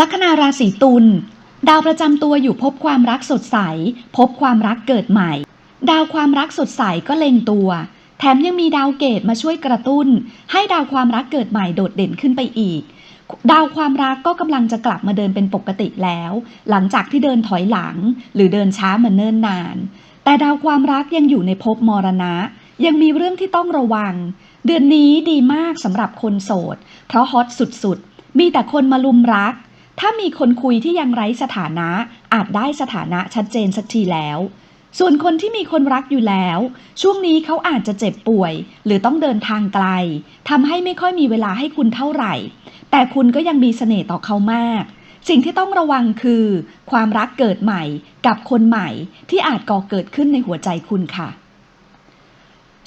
ลัคนาราศีตุลดาวประจำตัวอยู่พบความรักสดใส พบความรักเกิดใหม่ ดาวความรักสดใสก็เล็งตัว แถมยังมีดาวเกตมาช่วยกระตุ้น ให้ดาวความรักเกิดใหม่โดดเด่นขึ้นไปอีก ดาวความรักก็กำลังจะกลับมาเดินเป็นปกติแล้ว หลังจากที่เดินถอยหลัง หรือเดินช้ามาเนิ่นนาน แต่ดาวความรักยังอยู่ในภพมรณะ ยังมีเรื่องที่ต้องระวัง เดือนนี้ดีมากสำหรับคนโสด เพราะฮอตสุดๆ มีแต่คนมาลุมรัก ถ้ามีคนคุยที่ยังไร้สถานะ อาจได้สถานะชัดเจนสักทีแล้ว ส่วนคนที่มีคนรักอยู่แล้ว ช่วงนี้เขาอาจจะเจ็บป่วย หรือต้องเดินทางไกลทำให้ไม่ค่อยมีเวลาให้คุณเท่าไหร่ แต่คุณก็ยังมีเสน่ห์ต่อเขามาก สิ่งที่ต้องระวังคือ ความรักเกิดใหม่กับคนใหม่ที่อาจก่อเกิดขึ้นในหัวใจคุณค่ะ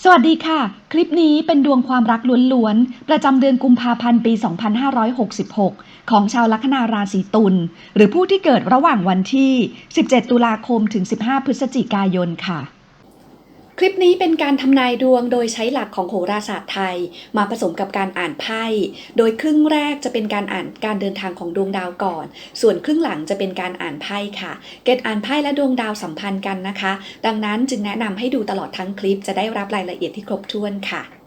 สวัสดีค่ะ คลิปนี้เป็นดวงความรักล้วนๆ ประจำเดือนกุมภาพันธ์ปี 2566 ของชาวลัคนาราศีตุลหรือผู้ที่เกิดระหว่างวันที่ 17 ตุลาคมถึง 15 พฤศจิกายนค่ะคลิปนี้เป็นการทำนายดวงโดยใช้หลักของโหราศาสตร์ไทย มาผสมกับการอ่านไพ่ โดยครึ่งแรกจะเป็นการอ่านการเดินทางของดวงดาวก่อน ส่วนครึ่งหลังจะเป็นการอ่านไพ่ค่ะ เกตอ่านไพ่และดวงดาวสัมพันธ์กันนะคะ ดังนั้นจึงแนะนำให้ดูตลอดทั้งคลิปจะได้รับรายละเอียดที่ครบถ้วนค่ะ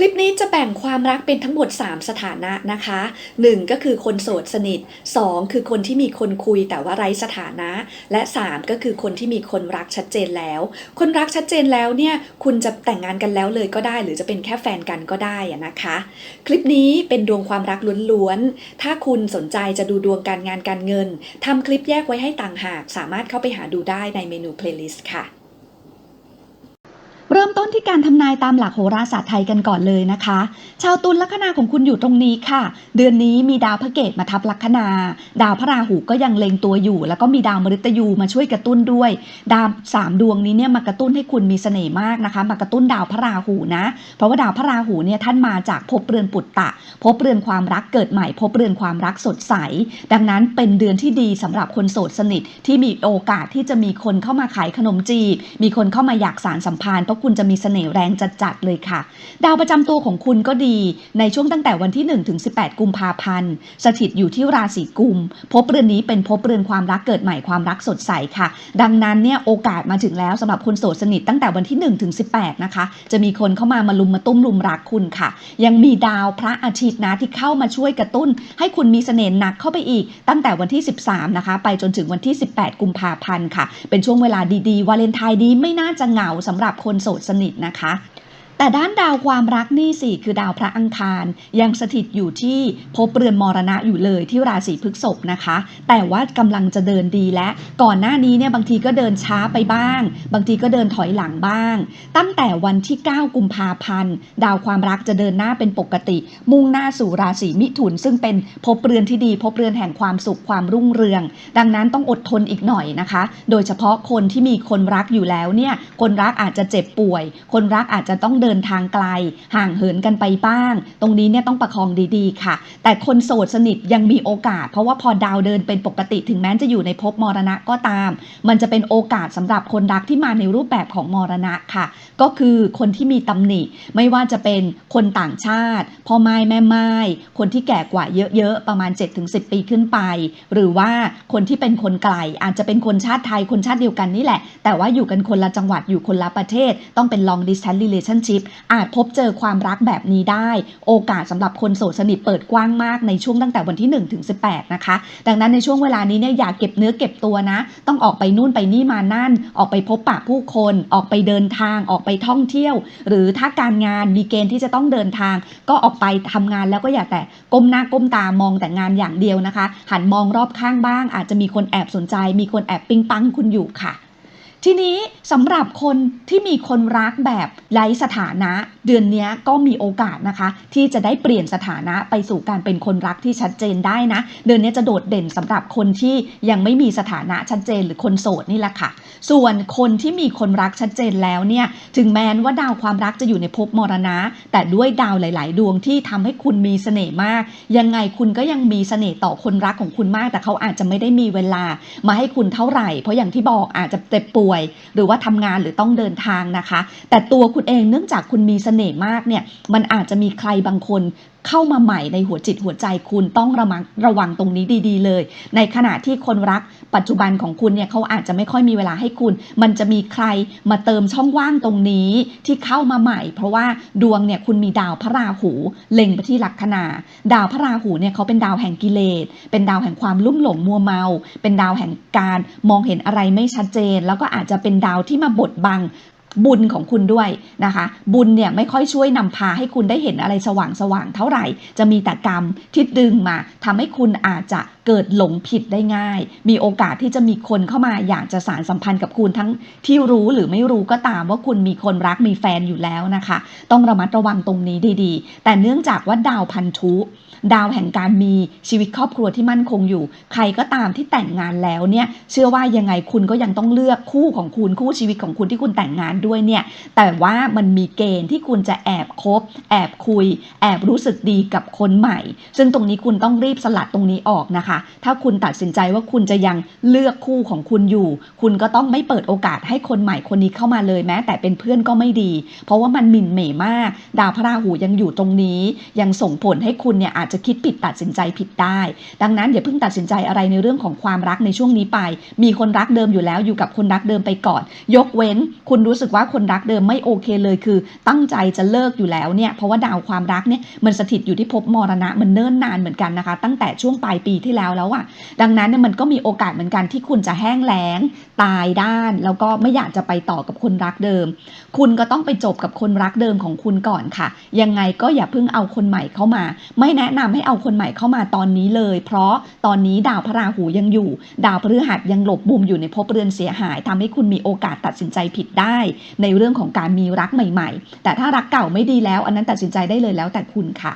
คลิปนี้จะแบ่งความรักเป็นทั้งหมด 3 สถานะนะคะ 1 ก็คือคนโสดสนิท 2 คือคนที่มีคนคุยแต่ว่าไร้สถานะ และ 3 ก็คือคนที่มีคนรักชัดเจนแล้ว คนรักชัดเจนแล้วเนี่ยคุณจะแต่งงานกันแล้วเลยก็ได้ หรือจะเป็นแค่แฟนกันก็ได้นะคะ คลิปนี้เป็นดวงความรักล้วนๆ ถ้าคุณสนใจจะดูดวงการงานการเงินทำคลิปแยกไว้ให้ต่างหาก สามารถเข้าไปหาดูได้ในเมนู playlist ค่ะ เริ่มต้นที่การทำนายตามหลักโหราศาสตร์ไทยกันก่อนเลยนะคะ ชาวตุลลัคนาของคุณอยู่ตรงนี้ค่ะ เดือนนี้มีดาวพระเกตมาทับลัคนา ดาวพระราหูก็ยังเล็งตัวอยู่ แล้วก็มีดาวมฤตยูมาช่วยกระตุ้นด้วย ดาวสามดวงนี้เนี่ยมากระตุ้นให้คุณมีเสน่ห์มากนะคะ มากระตุ้นดาวพระราหูนะ เพราะว่าดาวพระราหูเนี่ยท่านมาจากภพเรือนปุตตะภพเรือนความรักเกิดใหม่ภพเรือนความรักสดใส ดังนั้นเป็นเดือนที่ดีสำหรับคนโสดสนิทที่มีโอกาสที่จะมีคนเข้ามาขายขนมจีบมีคนเข้ามาอยากสารสัมพันธ์เพราะคุณจะมีเสน่ห์แรงจัดๆเลยค่ะ ดาวประจำตัวของคุณก็ดีในช่วงตั้งแต่วันที่ 1 ถึง 18 กุมภาพันธ์ สถิตอยู่ที่ราศีกุมภพเรือนนี้เป็นภพเรือนความรักเกิดใหม่ความรักสดใสค่ะ ดังนั้นเนี่ยโอกาสมาถึงแล้วสำหรับคนโสดสนิทตั้งแต่วันที่ 1 ถึง 18 นะคะ จะมีคนเข้ามามาลุมมาตุ้มลุมรักคุณค่ะ ยังมีดาวพระอาทิตย์นะที่เข้ามาช่วยกระตุ้น ให้คุณมีเสน่ห์หนักเข้าไปอีก ตั้งแต่วันที่ 13 นะคะ ไปจนถึงวันที่ 18 กุมภาพันธ์ค่ะ เป็นช่วงเวลาดีๆวาเลนไทน์ดีไม่น่าจะเหงาสำหรับคนโสดสนิทนะคะ แต่ด้านดาวความรักนี่สิคือดาวพระอังคาร ยังสถิตอยู่ที่ภพเรือนมรณะอยู่เลยที่ราศีพฤษภนะคะ แต่ว่ากำลังจะเดินดีและก่อนหน้านี้เนี่ยบางทีก็เดินช้าไปบ้าง บางทีก็เดินถอยหลังบ้าง ตั้งแต่วันที่ 9 กุมภาพันธ์ ดาวความรักจะเดินหน้าเป็นปกติ มุ่งหน้าสู่ราศีมิถุน ซึ่งเป็นภพเรือนที่ดีภพเรือนแห่งความสุขความรุ่งเรือง ดังนั้นต้องอดทนอีกหน่อยนะคะ โดยเฉพาะคนที่มีคนรักอยู่แล้วเนี่ยคนรักอาจจะเจ็บป่วย คนรักอาจจะต้องเดินดินทางไกล ห่างเหินกันไปบ้าง ตรงนี้เนี่ยต้องประคองดีๆ ค่ะ แต่คนโสดสนิทยังมีโอกาส เพราะว่าพอดาวเดินเป็นปกติถึงแม้จะอยู่ในภพมรณะก็ตาม มันจะเป็นโอกาสสำหรับคนรักที่มาในรูปแบบของมรณะค่ะ ก็คือคนที่มีตำหนิ ไม่ว่าจะเป็นคนต่างชาติพ่อไม้แม่ไม้คนที่แก่กว่าเยอะๆประมาณ 7-10 ปีขึ้นไป หรือว่าคนที่เป็นคนไกลอาจจะเป็นคนชาติไทยคนชาติเดียวกันนี่แหละ แต่ว่าอยู่กันคนละจังหวัดอยู่คนละประเทศ ต้องเป็น long distance relationship อาจพบเจอความรักแบบนี้ได้ โอกาสสำหรับคนโสดสนิทเปิดกว้างมากในช่วงตั้งแต่วันที่1ถึง18 นะคะ ดังนั้นในช่วงเวลานี้เนี่ยอย่าเก็บเนื้อเก็บตัวนะ ต้องออกไปนู่นไปนี่มานั่น ออกไปพบปะผู้คน ออกไปเดินทาง ออกไปท่องเที่ยว หรือถ้าการงานมีเกณฑ์ที่จะต้องเดินทาง ก็ออกไปทำงานแล้วก็อย่าแต่ก้มหน้าก้มตามองแต่งานอย่างเดียวนะคะ หันมองรอบข้างบ้าง อาจจะมีคนแอบสนใจ มีคนแอบปิ๊งปังคุณอยู่ค่ะ ทีนี้สำหรับคนที่มีคนรักแบบไร้สถานะ เดือนนี้ก็มีโอกาสนะคะ ที่จะได้เปลี่ยนสถานะไปสู่การเป็นคนรักที่ชัดเจนได้นะ เดือนนี้จะโดดเด่นสำหรับคนที่ยังไม่มีสถานะชัดเจนหรือคนโสดนี่แหละค่ะ ส่วนคนที่มีคนรักชัดเจนแล้วเนี่ยถึงแม้ว่าดาวความรักจะอยู่ในภพมรณะ แต่ด้วยดาวหลาย ๆ ดวงที่ทำให้คุณมีเสน่ห์มาก ยังไงคุณก็ยังมีเสน่ห์ต่อคนรักของคุณมาก แต่เขาอาจจะไม่ได้มีเวลามาให้คุณเท่าไหร่ เพราะอย่างที่บอกอาจจะเจ็บป่วย หรือว่าทำงานหรือต้องเดินทางนะคะ แต่ตัวคุณเองเนื่องจากคุณมีเสน่ห์มากเนี่ยมันอาจจะมีใครบางคน เข้ามาใหม่ในหัวจิตหัวใจคุณต้องระมัดระวังตรงนี้ดี ๆ เลย ในขณะที่คนรักปัจจุบันของคุณเนี่ยเขาอาจจะไม่ค่อยมีเวลาให้คุณ มันจะมีใครมาเติมช่องว่างตรงนี้ที่เข้ามาใหม่ เพราะว่าดวงเนี่ยคุณมีดาวพระราหูเล็งไปที่ลัคนา ดาวพระราหูเนี่ยเขาเป็นดาวแห่งกิเลส เป็นดาวแห่งความลุ่มหลงมัวเมา เป็นดาวแห่งการมองเห็นอะไรไม่ชัดเจน แล้วก็อาจจะเป็นดาวที่มาบดบัง บุญของคุณด้วยนะคะ บุญเนี่ยไม่ค่อยช่วยนำพาให้คุณได้เห็นอะไรสว่างสว่างเท่าไหร่ จะมีแต่กรรมที่ดึงมาทำให้คุณอาจจะเกิดหลงผิดได้ง่าย มีโอกาสที่จะมีคนเข้ามาอยากจะสารสัมพันธ์กับคุณทั้งที่รู้หรือไม่รู้ก็ตามว่าคุณมีคนรักมีแฟนอยู่แล้วนะคะ ต้องระมัดระวังตรงนี้ดีๆ แต่เนื่องจากว่าดาวพันธุ ดาวแห่งการมีชีวิตครอบครัวที่มั่นคงอยู่ ใครก็ตามที่แต่งงานแล้วเนี่ยเชื่อว่ายังไงคุณก็ยังต้องเลือกคู่ของคุณคู่ชีวิตของคุณที่คุณแต่งงานด้วยเนี่ยแต่ว่ามันมีเกณฑ์ที่คุณจะแอบคบ แอบคุย แอบรู้สึกดีกับคนใหม่ ซึ่งตรงนี้คุณต้องรีบสลัดตรงนี้ออกนะคะ ถ้าคุณตัดสินใจว่าคุณจะยังเลือกคู่ของคุณอยู่ คุณก็ต้องไม่เปิดโอกาสให้คนใหม่คนนี้เข้ามาเลยแม้ แต่เป็นเพื่อนก็ไม่ดี เพราะว่ามันหมิ่นเหม่มาก ดาวพระราหูยังอยู่ตรงนี้ ยังส่งผลให้คุณเนี่ยอาจจะคิดผิดตัดสินใจผิดได้ ดังนั้นอย่าเพิ่งตัดสินใจอะไรในเรื่องของความรักในช่วงนี้ไป มีคนรักเดิมอยู่แล้วอยู่กับคนรักเดิมไปก่อน ยกเว้น คุณรู้สึกว่าคนรักเดิมไม่โอเคเลยคือ ตั้งใจจะเลิกอยู่แล้วเนี่ยเพราะว่าดาวความรักเนี่ยมันสถิตอยู่ที่ภพมรณะมันเนิ่นนานเหมือนกันนะคะ ตั้งแต่ช่วงปลายปีที่แล้วแล้วอะดังนั้นเนี่ยมันก็มีโอกาสเหมือนกันที่คุณจะแห้งแล้ง ตายด้าน แล้วก็ไม่อยากจะไปต่อกับคนรักเดิม คุณก็ต้องไปจบกับคนรักเดิมของคุณก่อนค่ะ ยังไงก็อย่าเพิ่งเอาคนใหม่เข้ามา ไม่แนะนำให้เอาคนใหม่เข้ามาตอนนี้เลย เพราะตอนนี้ดาวพระราหูยังอยู่ ดาวพฤหัสยังหลบบุมอยู่ในภพเรือนเสียหายทำให้คุณมีโอกาสตัดสินใจผิดได้ ในเรื่องของการมีรักใหม่ ๆ แต่ถ้ารักเก่าไม่ดีแล้ว อันนั้นตัดสินใจได้เลยแล้วแต่คุณค่ะ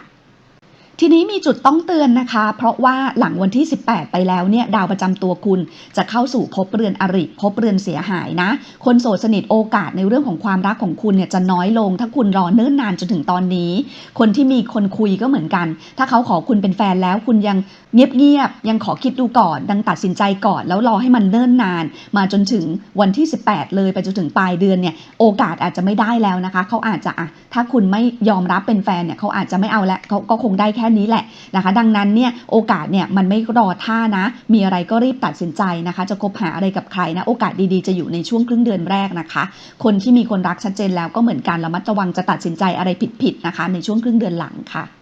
ทีนี้มีจุดต้องเตือนนะคะ เพราะว่าหลังวันที่ 18 ไปแล้วเนี่ยดาวประจำตัวคุณจะเข้าสู่ภพเรือนอริภพเรือนเสียหายนะ คนโสดสนิทโอกาสในเรื่องของความรักของคุณเนี่ยจะน้อยลง ถ้าคุณรอเนิ่นนานจนถึงตอนนี้ คนที่มีคนคุยก็เหมือนกัน ถ้าเขาขอคุณเป็นแฟนแล้วคุณยัง เงียบๆยังขอคิดดูก่อน ดังตัดสินใจก่อน แล้วรอให้มันเนิ่นนาน มาจนถึงวันที่ 18 เลยไปจนถึงปลายเดือนเนี่ยโอกาสอาจจะไม่ได้แล้วนะคะเขาอาจจะอะถ้าคุณไม่ยอมรับเป็นแฟนเนี่ยเขาอาจจะไม่เอาแล้วเขาก็คงได้แค่นี้แหละนะคะ ดังนั้นเนี่ยโอกาสเนี่ยมันไม่รอท่านะ มีอะไรก็รีบตัดสินใจนะคะ จะคบหาอะไรกับใครนะโอกาสดีๆจะอยู่ในช่วงครึ่งเดือนแรกนะคะ คนที่มีคนรักชัดเจนแล้วก็เหมือนกันระมัดระวังจะตัดสินใจอะไรผิดๆนะคะ ในช่วงครึ่งเดือนหลังค่ะ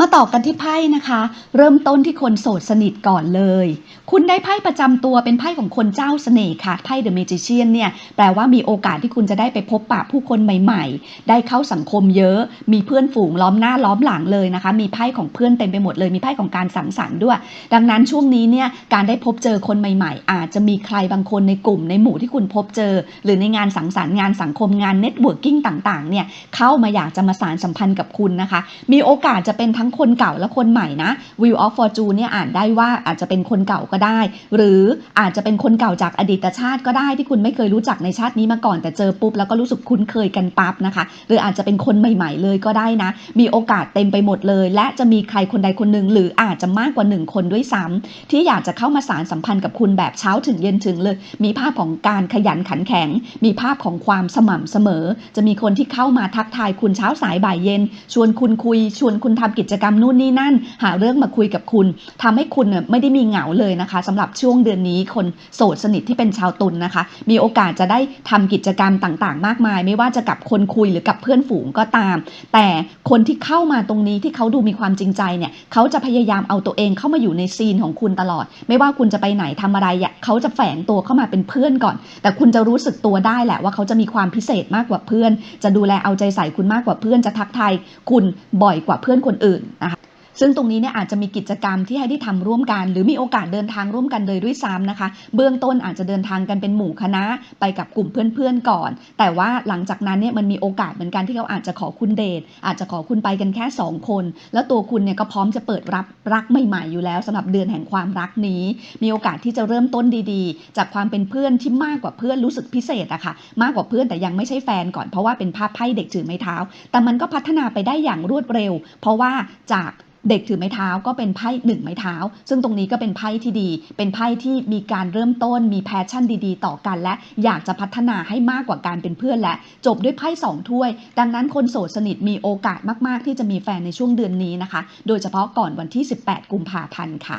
มาต่อกันที่ไพ่นะคะ เริ่มต้นที่คนโสดสนิทก่อนเลย คุณได้ไพ่ประจำตัวเป็นไพ่ของคนเจ้าเสน่ห์ค่ะไพ่ The Magician เนี่ยแปลว่ามีโอกาสที่คุณจะได้ไปพบปะผู้คนใหม่ ๆ ได้เข้าสังคมเยอะ มีเพื่อนฝูงล้อมหน้าล้อมหลังเลยนะคะ มีไพ่ของเพื่อนเต็มไปหมดเลย มีไพ่ของการสังสรรค์ด้วย ดังนั้นช่วงนี้เนี่ยการได้พบเจอคนใหม่ ๆ อาจจะมีใครบางคนในกลุ่มในหมู่ที่คุณพบเจอ หรือในงานสังสรรค์งานสังคมงานเน็ตเวิร์กิ่งต่างๆเนี่ยเข้ามาอยากจะมาสานสัมพันธ์กับคุณนะคะ มีโอกาสจะเป็นทั้งคนเก่าและคนใหม่นะ Wheel of Fortune เนี่ยอ่านได้ว่าอาจจะเป็นคนเก่าก็ได้ หรืออาจจะเป็นคนเก่าจากอดีตชาติก็ได้ที่คุณไม่เคยรู้จักในชาตินี้มาก่อนแต่เจอปุ๊บแล้วก็รู้สึกคุ้นเคยกันปั๊บนะคะ หรืออาจจะเป็นคนใหม่ ๆ เลยก็ได้นะ มีโอกาสเต็มไปหมดเลย และจะมีใครคนใดคนหนึ่งหรืออาจจะมากกว่าหนึ่งคนด้วยซ้ำที่อยากจะเข้ามาสารสัมพันธ์กับคุณแบบเช้าถึงเย็นถึงเลย มีภาพของการขยันขันแข็ง มีภาพของความสม่ำเสมอ จะมีคนที่เข้ามาทักทายคุณเช้าสายบ่ายเย็น ชวนคุณคุย ชวนคุณทำกิจกรรมนู่นนี่นั่น หาเรื่องมาคุยกับคุณทำให้คุณเนี่ยไม่ได้มีเหงาเลยนะคะสำหรับช่วงเดือนนี้คนโสดสนิทที่เป็นชาวตุลนะคะ มีโอกาสจะได้ทำกิจกรรมต่างๆ มากมาย ไม่ว่าจะกับคนคุยหรือกับเพื่อนฝูงก็ตาม แต่คนที่เข้ามาตรงนี้ที่เขาดูมีความจริงใจเนี่ยเขาจะพยายามเอาตัวเองเข้ามาอยู่ในซีนของคุณตลอด ไม่ว่าคุณจะไปไหนทำอะไรอะเขาจะแฝงตัวเข้ามาเป็นเพื่อนก่อน แต่คุณจะรู้สึกตัวได้แหละว่าเขาจะมีความพิเศษมากกว่าเพื่อน จะดูแลเอาใจใส่คุณมากกว่าเพื่อนจะทักทายคุณบ่อยกว่าเพื่อนคนอื่นนะคะ ซึ่งตรงนี้เนี่ยอาจจะมีกิจกรรมที่ให้ได้ทำร่วมกัน หรือมีโอกาสเดินทางร่วมกันเลยด้วยซ้ำนะคะ เบื้องต้นอาจจะเดินทางกันเป็นหมู่คณะไปกับกลุ่มเพื่อนๆก่อน แต่ว่าหลังจากนั้นเนี่ยมันมีโอกาสเหมือนกันที่เขาอาจจะขอคุณเดท อาจจะขอคุณไปกันแค่ 2 คน แล้วตัวคุณเนี่ยก็พร้อมจะเปิดรับรักใหม่ๆอยู่แล้วสำหรับเดือนแห่งความรักนี้ มีโอกาสที่จะเริ่มต้นดีๆ จากความเป็นเพื่อนที่มากกว่าเพื่อนรู้สึกพิเศษอะค่ะมากกว่าเพื่อนแต่ยังไม่ใช่แฟนก่อนเพราะว่าเป็นภาพไพ่เด็กถือไม้เท้า แต่มันก็พัฒนาไปได้อย่างรวดเร็ว เพราะว่าจาก เด็กถือไม้เท้าก็เป็นไพ่หนึ่งไม้เท้า ซึ่งตรงนี้ก็เป็นไพ่ที่ดี เป็นไพ่ที่มีการเริ่มต้น มีแพชชั่นดีๆ ต่อกัน และอยากจะพัฒนาให้มากกว่าการเป็นเพื่อนและ จบด้วยไพ่สองถ้วย ดังนั้นคนโสดสนิทมีโอกาสมากๆ ที่จะมีแฟนในช่วงเดือนนี้นะคะ โดยเฉพาะก่อนวันที่ 18 กุมภาพันธ์ค่ะ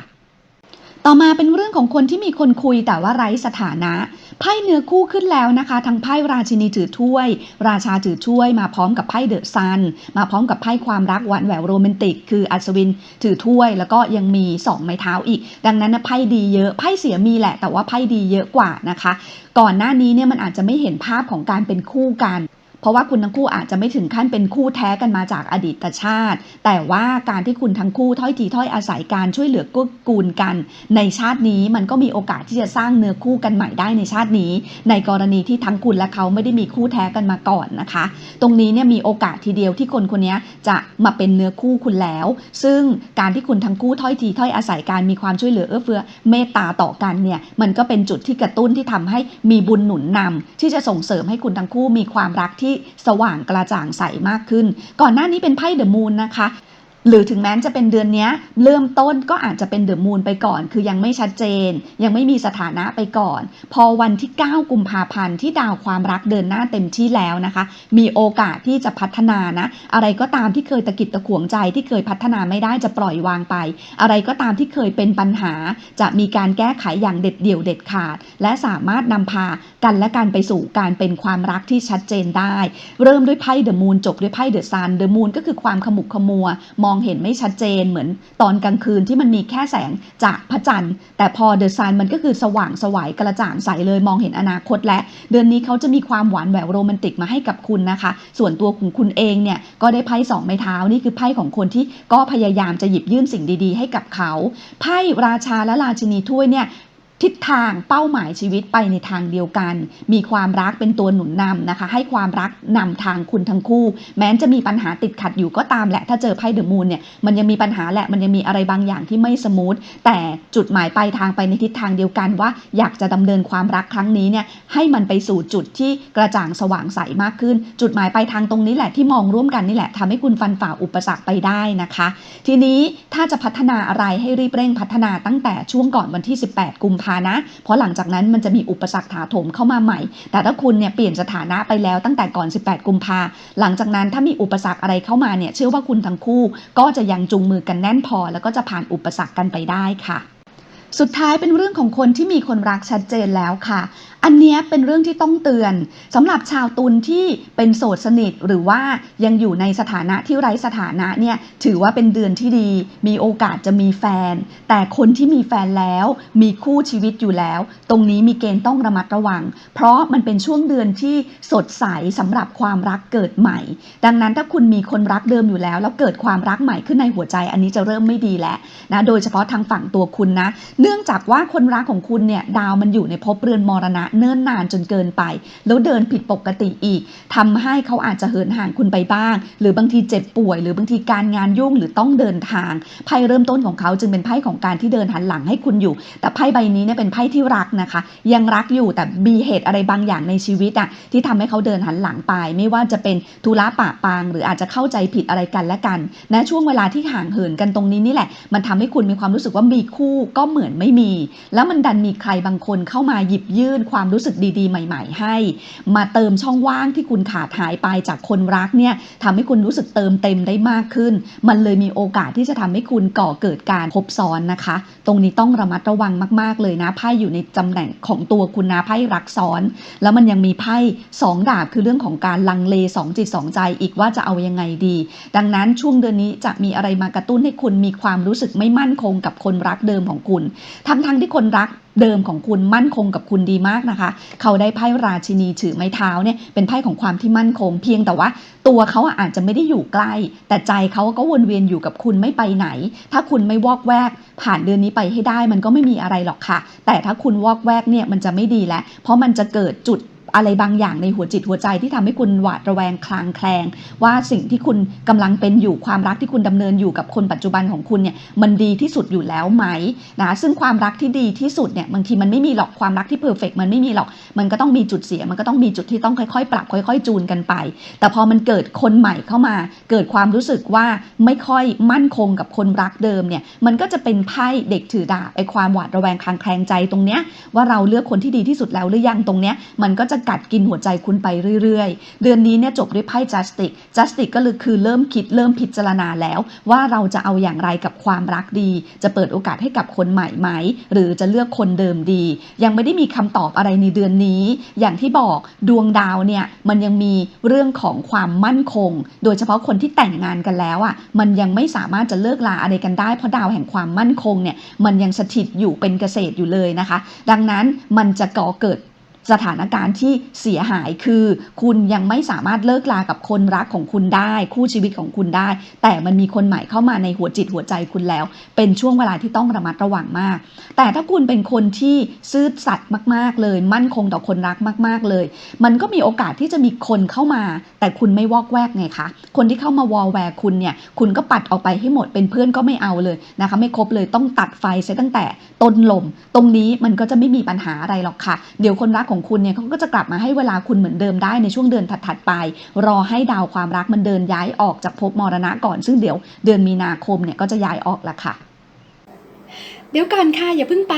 ต่อมาเป็นเรื่องของคนที่มีคนคุยแต่ว่าไร้สถานะ ไพ่เนื้อคู่ขึ้นแล้วนะคะ ทั้งไพ่ราชินีถือถ้วย ราชาถือถ้วย มาพร้อมกับไพ่เดอะซัน มาพร้อมกับไพ่ความรักหวานแหววโรแมนติก คืออัศวินถือถ้วย แล้วก็ยังมีสองไม้เท้าอีก ดังนั้นนะไพ่ดีเยอะไพ่เสียมีแหละ แต่ว่าไพ่ดีเยอะกว่านะคะ ก่อนหน้านี้เนี่ยมันอาจจะไม่เห็นภาพของการเป็นคู่กัน เพราะว่าคุณทั้งคู่อาจจะไม่ถึงขั้นเป็นคู่แท้กันมาจากอดีตชาติ แต่ว่าการที่คุณทั้งคู่ถ้อยทีถ้อยอาศัยการช่วยเหลือกื้อกูลกัน ในชาตินี้มันก็มีโอกาสที่จะสร้างเนื้อคู่กันใหม่ได้ในชาตินี้ ในกรณีที่ทั้งคุณและเขาไม่ได้มีคู่แท้กันมาก่อนนะคะ ตรงนี้เนี่ยมีโอกาสทีเดียวที่คนคนนี้จะมาเป็นเนื้อคู่คุณแล้ว ซึ่งการที่คุณทั้งคู่ถ้อยทีถ้อยอาศัยการมีความช่วยเหลือเอื้อเฟื้อเมตตาต่อกันเนี่ยมันก็เป็นจุดที่กระตุ้นที่ทำให้มีบุญหนุนนำที่จะส่งเสริมให้คุณทั้งคู่มีความรักที่สว่างกระจ่างใสมากขึ้น ก่อนหน้านี้เป็นไพ่เดอะมูนนะคะ หรือถึงแม้จะเป็นเดือนนี้เริ่มต้นก็อาจจะเป็นเดอะมูนไปก่อน คือยังไม่ชัดเจน ยังไม่มีสถานะไปก่อน พอวันที่ 9 กุมภาพันธ์ที่ดาวความรักเดินหน้าเต็มที่แล้วนะคะ มีโอกาสที่จะพัฒนานะ อะไรก็ตามที่เคยตะกิดตะขวงใจที่เคยพัฒนาไม่ได้จะปล่อยวางไป อะไรก็ตามที่เคยเป็นปัญหา จะมีการแก้ไขอย่างเด็ดเดี่ยวเด็ดขาด และสามารถนำพากันและกันไปสู่การเป็นความรักที่ชัดเจนได้ เริ่มด้วยไพ่เดอะมูนจบด้วยไพ่เดอะซันเดอะมูนก็คือความขมุกขมัวมองเห็นไม่ชัดเจนเหมือนตอนกลางคืนที่มันมีแค่แสงจากพระจันทร์ แต่พอเดอะซันมันก็คือสว่างสวายกระจ่างใสเลยมองเห็นอนาคตและ เดือนนี้เขาจะมีความหวานแหววโรแมนติกมาให้กับคุณนะคะ ส่วนตัวของคุณเองเนี่ยก็ได้ไพ่สองไม้เท้านี่คือไพ่ของคนที่ก็พยายามจะหยิบยื่นสิ่งดีๆ ให้กับเขาไพ่ราชาและราชินีถ้วยเนี่ย ทิศทางเป้าหมายชีวิตไปในทางเดียวกัน มีความรักเป็นตัวหนุนนำนะคะ ให้ความรักนำทางคุณทั้งคู่ แม้จะมีปัญหาติดขัดอยู่ก็ตามแหละ ถ้าเจอไพ่เดอะมูนเนี่ย มันยังมีปัญหาแหละ มันยังมีอะไรบางอย่างที่ไม่สมูท แต่จุดหมายปลายทางไปในทิศทางเดียวกันว่า อยากจะดำเนินความรักครั้งนี้เนี่ย ให้มันไปสู่จุดที่กระจ่างสว่างใสมากขึ้น จุดหมายปลายทางตรงนี้แหละที่มองร่วมกันนี่แหละทำให้คุณฟันฝ่าอุปสรรคไปได้นะคะ ทีนี้ถ้าจะพัฒนาอะไรให้รีบเร่งพัฒนาตั้งแต่ช่วงก่อนวันที่ 18 กุมภานะ เพราะหลังจากนั้นมันจะมีอุปสรรคถาโถมเข้ามาใหม่ แต่ถ้าคุณเนี่ยเปลี่ยนสถานะไปแล้วตั้งแต่ก่อน 18 กุมภาหลังจากนั้นถ้ามีอุปสรรคอะไรเข้ามาเนี่ยเชื่อว่าคุณทั้งคู่ ก็จะยังจูงมือกันแน่นพอ แล้วก็จะผ่านอุปสรรคกันไปได้ค่ะสุดท้ายเป็นเรื่องของคนที่มีคนรักชัดเจนแล้วค่ะ อันเนี้ยเป็นเรื่องที่ต้องเตือนสำหรับชาวตุลที่เป็นโสดสนิทหรือว่ายังอยู่ในสถานะที่ไร้สถานะเนี่ยถือว่าเป็นเดือนที่ดี มีโอกาสจะมีแฟน แต่คนที่มีแฟนแล้ว มีคู่ชีวิตอยู่แล้ว ตรงนี้มีเกณฑ์ต้องระมัดระวัง เพราะมันเป็นช่วงเดือนที่สดใสสำหรับความรักเกิดใหม่ ดังนั้นถ้าคุณมีคนรักเดิมอยู่แล้ว แล้วเกิดความรักใหม่ขึ้นในหัวใจ อันนี้จะเริ่มไม่ดีแล้วนะโดยเฉพาะทางฝั่งตัวคุณนะ เนื่องจากว่าคนรักของคุณเนี่ยดาวมันอยู่ในภพเรือนมรณะเนิ่นนานจนเกินไป แล้วเดินผิดปกติอีกทำให้เขาอาจจะเหินห่างคุณไปบ้าง หรือบางทีเจ็บป่วย หรือบางทีการงานยุ่งหรือต้องเดินทางไพ่เริ่มต้นของเขาจึงเป็นไพ่ของการที่เดินหันหลังให้คุณอยู่ แต่ไพ่ใบนี้เนี่ยเป็นไพ่ที่รักนะคะ ยังรักอยู่แต่มีเหตุอะไรบางอย่างในชีวิตอะที่ทำให้เขาเดินหันหลังไป ไม่ว่าจะเป็นธุระปะปาง หรืออาจจะเข้าใจผิดอะไรกันและกันนะช่วงเวลาที่ห่างเหินกันตรงนี้นี่แหละ มันทำให้คุณมีความรู้สึกว่ามีคู่ก็เหมือนไม่มี แล้วมันดันมีใครบางคนเข้ามาหยิบยื่นความความรู้สึกดีๆ ใหม่ ๆ ให้ มาเติมช่องว่างที่คุณขาดหายไปจากคนรักเนี่ยทำให้คุณรู้สึกเติมเต็มได้มากขึ้น มันเลยมีโอกาสที่จะทำให้คุณก่อเกิดการคบซ้อนนะคะ ตรงนี้ต้องระมัดระวังมาก ๆ เลยนะไพ่อยู่ในตำแหน่งของตัวคุณนะไพ่รักซ้อน แล้วมันยังมีไพ่สองดาบคือเรื่องของการลังเลสองจิตสองใจอีกว่าจะเอายังไงดี ดังนั้นช่วงเดือนนี้จะมีอะไรมากระตุ้นให้คุณมีความรู้สึกไม่มั่นคงกับคนรักเดิมของคุณ ทั้งๆที่คนรักเดิมของคุณมั่นคงกับคุณดีมากนะคะ เขาได้ไพ่ราชินีถือไม้เท้าเนี่ยเป็นไพ่ของความที่มั่นคง เพียงแต่ว่าตัวเขาอาจจะไม่ได้อยู่ใกล้ แต่ใจเขาก็วนเวียนอยู่กับคุณไม่ไปไหน ถ้าคุณไม่วอกแวก ผ่านเดือนนี้ไปให้ได้มันก็ไม่มีอะไรหรอกค่ะ แต่ถ้าคุณวอกแวกเนี่ยมันจะไม่ดีแล้วเพราะมันจะเกิดจุด อะไรบางอย่างในหัวจิตหัวใจที่ทำให้คุณหวาดระแวงคลางแคลง ว่าสิ่งที่คุณกำลังเป็นอยู่ความรักที่คุณดำเนินอยู่กับคนปัจจุบันของคุณเนี่ยมันดีที่สุดอยู่แล้วไหมนะซึ่งความรักที่ดีที่สุดเนี่ยบางทีมันไม่มีหรอกความรักที่เพอร์เฟกมันไม่มีหรอกมันก็ต้องมีจุดเสีย มันก็ต้องมีจุดที่ต้องค่อยๆ ปรับค่อย ๆ จูนกันไป แต่พอมันเกิดคนใหม่เข้ามา เกิดความรู้สึกว่าไม่ค่อยมั่นคงกับคนรักเดิมเนี่ยมันก็จะเป็นไพ่เด็กถือดาบไอความหวาดระแวงคลางแคลงใจตรงเนี้ยว่าเราเลือกคนที่ดีที่สุดแล้วหรือยังตรงเนี้ยมันก็จะกัดกินหัวใจคุณไปเรื่อย ๆ เดือนนี้เนี่ยจบด้วยไพ่ justice justice ก็เลยคือเริ่มคิดเริ่มพิจารณาแล้ว ว่าเราจะเอาอย่างไรกับความรักดี จะเปิดโอกาสให้กับคนใหม่ไหม หรือจะเลือกคนเดิมดี ยังไม่ได้มีคำตอบอะไรในเดือนนี้ อย่างที่บอกดวงดาวเนี่ยมันยังมีเรื่องของความมั่นคง โดยเฉพาะคนที่แต่งงานกันแล้วอะมันยังไม่สามารถจะเลิกลาอะไรกันได้เพราะดาวแห่งความมั่นคงเนี่ยมันยังสถิตอยู่เป็นเกษตรอยู่เลยนะคะ ดังนั้นมันจะก่อเกิด สถานการณ์ที่เสียหายคือ คุณยังไม่สามารถเลิกลากับคนรักของคุณได้ คู่ชีวิตของคุณได้ แต่มันมีคนใหม่เข้ามาในหัวจิตหัวใจคุณแล้ว เป็นช่วงเวลาที่ต้องระมัดระวังมาก แต่ถ้าคุณเป็นคนที่ซื่อสัตย์มาก ๆ เลย มั่นคงต่อคนรักมาก ๆ เลย มันก็มีโอกาสที่จะมีคนเข้ามา แต่คุณไม่วอกแวกไงคะ คนที่เข้ามาวอลแวร์คุณเนี่ย คุณก็ปัดออกไปให้หมด เป็นเพื่อนก็ไม่เอาเลยนะคะ ไม่ครบเลย ต้องตัดไฟเสียตั้งแต่ต้นลม ตรงนี้มันก็จะไม่มีปัญหาอะไรหรอกค่ะ เดี๋ยวคนรักของคุณเนี่ยเขาก็จะกลับมาให้เวลาคุณเหมือนเดิมได้ในช่วงเดือนถัดๆไป รอให้ดาวความรักมันเดินย้ายออกจากภพมรณะก่อน ซึ่งเดี๋ยวเดือนมีนาคมเนี่ยก็จะย้ายออกละค่ะ เดี๋ยวก่อนค่ะอย่าเพิ่งไป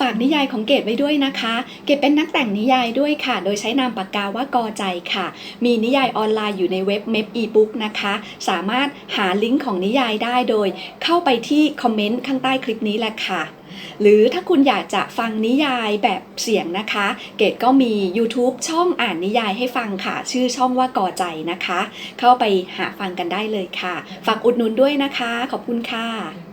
ฝากนิยายของเกดไว้ด้วยนะคะ เกดเป็นนักแต่งนิยายด้วยค่ะ โดยใช้นามปากกาว่ากอใจค่ะ มีนิยายออนไลน์อยู่ในเว็บเม p อีบุ๊กนะคะ สามารถหาลิงก์ของนิยายได้โดย เข้าไปที่คอมเมนต์ข้างใต้คลิปนี้แหละค่ะหรือถ้าคุณอยากจะฟังนิยายแบบเสียงนะคะ เกดก็มี YouTube ช่องอ่านนิยายให้ฟังค่ะ ชื่อช่องว่ากอใจนะคะ เข้าไปหาฟังกันได้เลยค่ะ ฝากอุดหนุนด้วยนะคะ ขอบคุณค่ะ